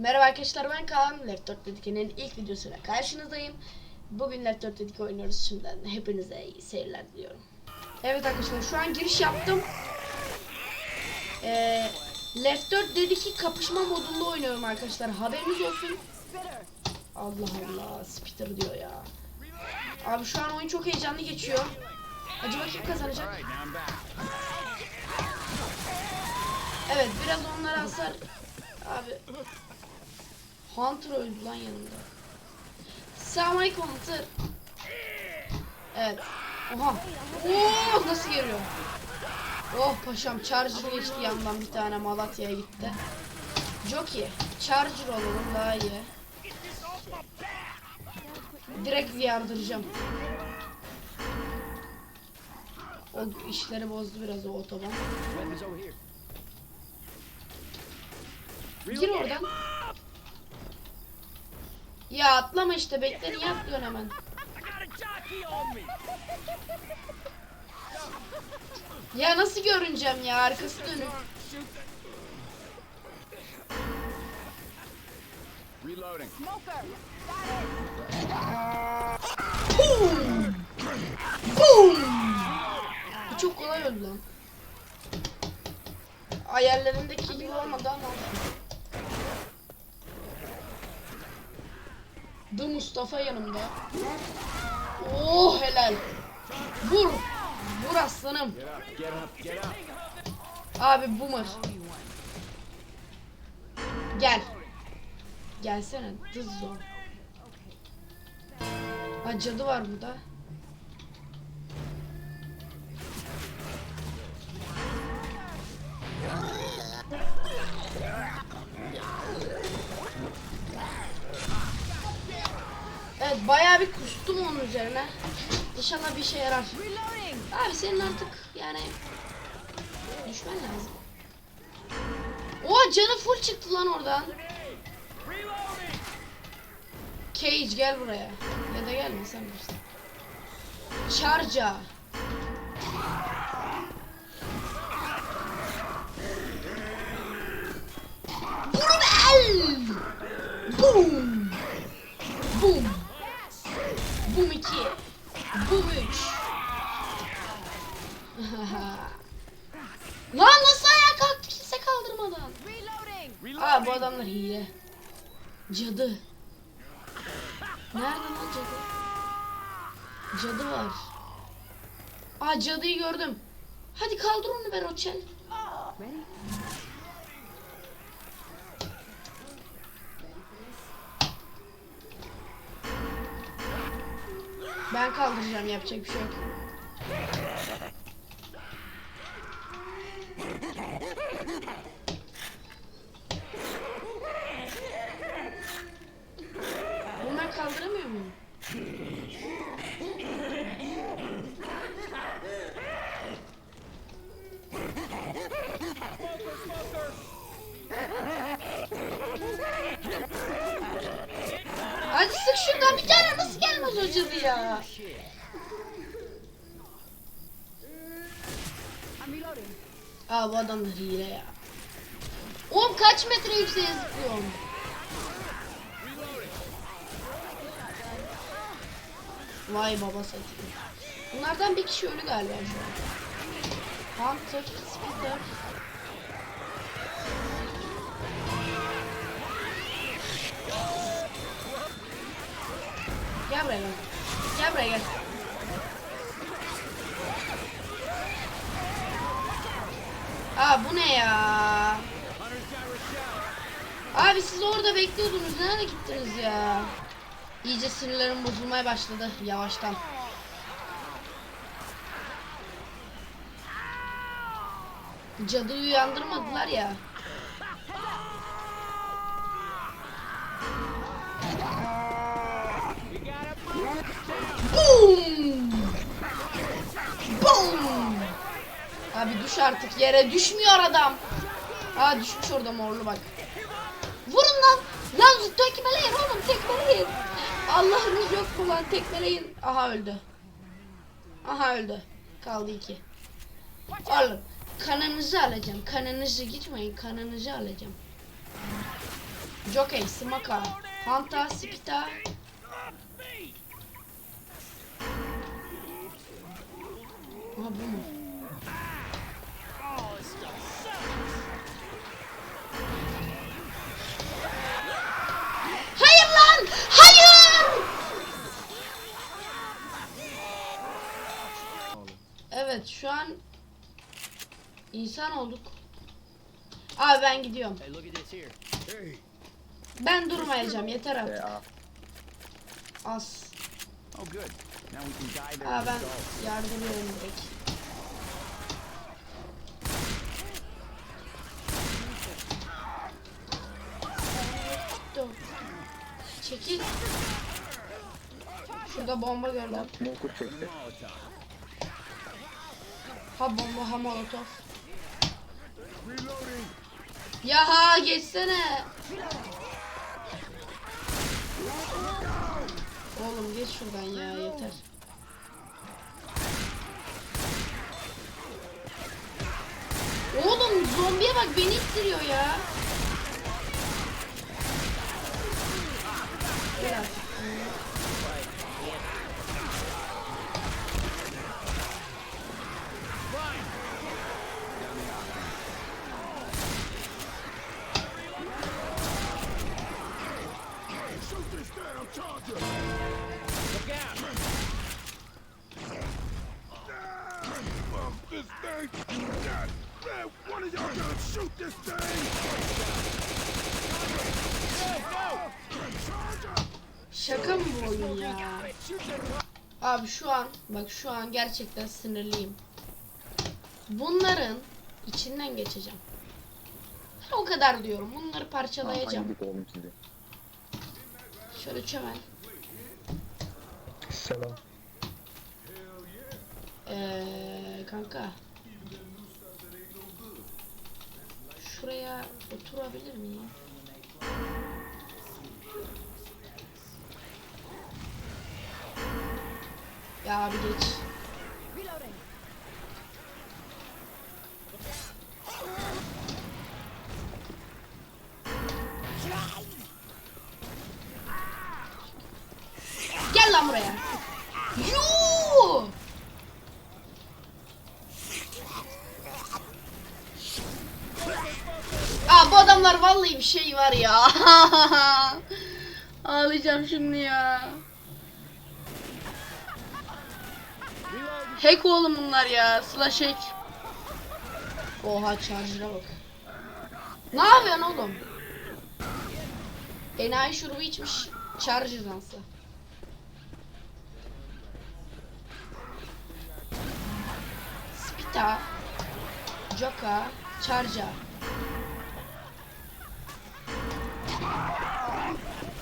Merhaba arkadaşlar ben Kaan. Left 4 Dedike'nin ilk videosuyla karşınızdayım. Bugün Left 4 Dedike oynuyoruz. Şimdiden hepinize iyi seyirler diliyorum. Evet arkadaşlar şu an giriş yaptım. Ee, Left 4 Dedike kapışma modunda oynuyorum arkadaşlar. Haberiniz olsun. Allah Allah spitter diyor ya. Abi şu an oyun çok heyecanlı geçiyor. Acaba kim kazanacak? Evet biraz onlara hasar Abi Hunter öldü lan yanımda Selamünaleyküm Hunter. Evet. Oha. Oo nasıl geliyor? Oh paşam Charger geçti yandan. Bir tane Malatya'ya gitti. Jockey Charger olalım daha iyi. Direkt yardıracağım O işleri bozdu biraz o otoban. Gir oradan. Ya atlama işte bekle niye atlıyorsun hemen? Ya nasıl görüneceğim ya arkası dönük. Reloading. Boom! Boom! Bu çok kolay öldü lan. Ayarlarındaki gibi olmadı ama. The Mustafa yanımda. Oh helal. Vur. Vur aslanım. Abi boomer. Gel. Gelsene. Dızzo. Ha cadı var burada. Bayağı bir kustum onun üzerine. İnşallah bir işe yarar. Abi senin artık yani düşmen lazım. Oha canı full çıktı lan oradan. Cage gel buraya. Ya da gelme sen bilirsin. El! Boom! Boom! Boom 2. Boom 3. Lan nasıl ayağa kalktı kimse kaldırmadan? Aa bu adamlar hile. Cadı. Nerede lan cadı? Cadı var. Aa cadıyı gördüm. Hadi kaldır onu be Ben kaldıracağım yapacak bir şey yok. Ben kaldıramıyor muyum? Hadi sık şuradan bir tane nasıl o cadı ya? Aa bu adamlar hile ya. Oğlum kaç metre yükseğe zıplıyorum? Vay baba satayım. Bunlardan bir kişi ölü galiba şu an. Hunter, Speeder. Gel buraya gel. Gel buraya gel. Aa bu ne ya? Abi siz orada bekliyordunuz. Nereye gittiniz ya? İyice sinirlerim bozulmaya başladı yavaştan. Cadıyı uyandırmadılar ya. Abi düş artık yere düşmüyor adam. Aa düşmüş orada morlu bak. Vurun lan. Lan tekmeleyin oğlum tekmeleyin. Allah'ınız yok mu lan tekmeleyin. Aha öldü. Aha öldü. Kaldı iki. Oğlum kanınızı alacağım. Kanınızı gitmeyin. Kanınızı alacağım. Jockey, Smaka, Hanta, Spita. Aha bu mu? Şu an insan olduk. Abi ben gidiyorum. Ben durmayacağım yeter artık. a- Az. Oh, good. Now we can die there. Aa ben yardırıyorum direkt. Çekil. Şurada bomba gördüm. Çekti. Ha bomba ha molotof. Ya ha geçsene. Oğlum geç şuradan ya yeter. Oğlum zombiye bak beni ittiriyor ya. Gel Şaka mı bu oyun ya? Abi şu an bak şu an gerçekten sinirliyim. Bunların içinden geçeceğim. Ha, o kadar diyorum. Bunları parçalayacağım. Şöyle çömel. Selam. Ee, kanka. Şuraya oturabilir miyim? Ya abi geç. Gel lan buraya. Yuu! Aa bu adamlar vallahi bir şey var ya. Ağlayacağım şimdi ya. Hack oğlum bunlar ya. Slash hack. Oha charger'a bak. Ne yapıyorsun oğlum? Enayi şurubu içmiş. Charger dansı. Spita. Joka. Charger.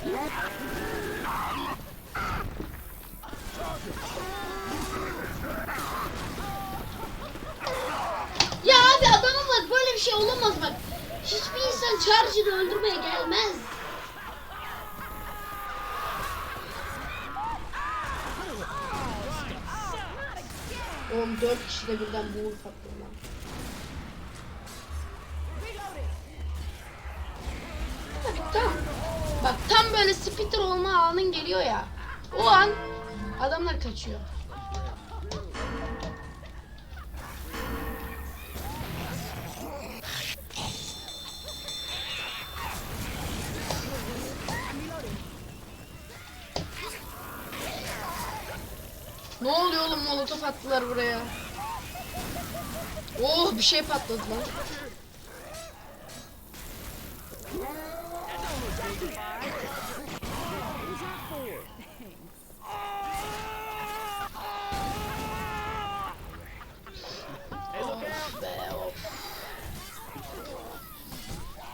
Ya abi adama bak böyle bir şey olamaz bak. Hiçbir insan Charger'ı öldürmeye gelmez. Oğlum dört kişi de birden buğur patladı lan. Tabii tam. Bak tam böyle spitter olma anın geliyor ya. O an adamlar kaçıyor. Ne oluyor oğlum molotof attılar buraya. Oh bir şey patladı lan.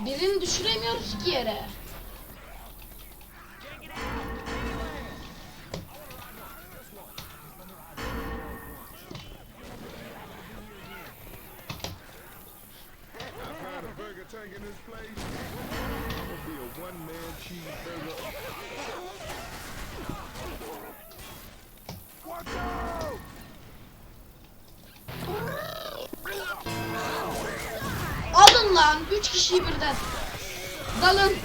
Birini düşüremiyoruz ki yere. I've had Alın lan 3 kişiyi birden. Dalın.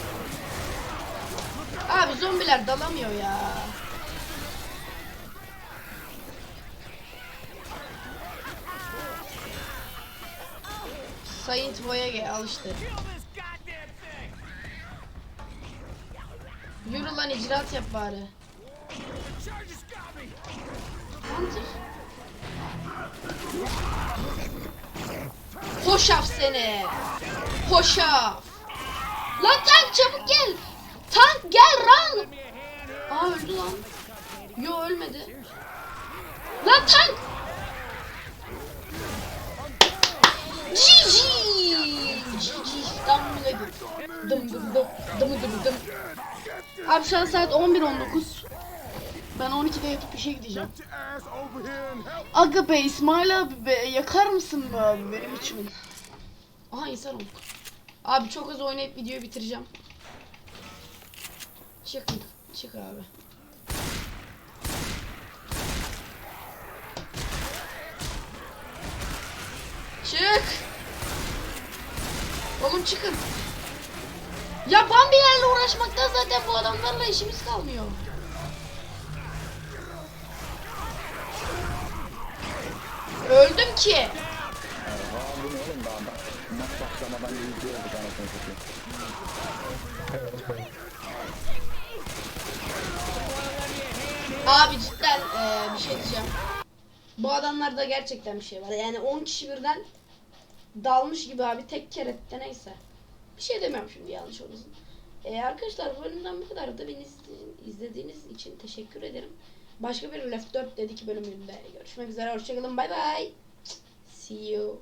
zombiler dalamıyor ya. Saint Boy'a gel al işte. Yürü lan icraat yap bari. Hunter. Hoşaf seni. Hoşaf. Lan tank çabuk gel. Tank gel run. Aa öldü lan. Yo ölmedi. Lan tank. GG. GG İstanbul edin. Dım dım dım dım dım dım. Abi şu an saat 11.19. Ben 12'de yatıp işe gideceğim. Aga be İsmail abi be yakar mısın be abi benim içimin? Aha insan olduk. Abi çok az oynayıp videoyu bitireceğim. Çık çık abi. Çık. Oğlum çıkın. Yapan bir yerle uğraşmaktan zaten bu adamlarla işimiz kalmıyor. Anasını satayım. Abi cidden eee, bir şey diyeceğim. Bu adamlarda gerçekten bir şey var. Yani 10 kişi birden dalmış gibi abi tek kerette neyse. Bir şey demiyorum şimdi yanlış olmasın. Eee, arkadaşlar bu bölümden bu kadar da beni izle- izlediğiniz için teşekkür ederim. Başka bir Left 4 dedik bölümünde görüşmek üzere. Hoşçakalın. Bay bay. See you.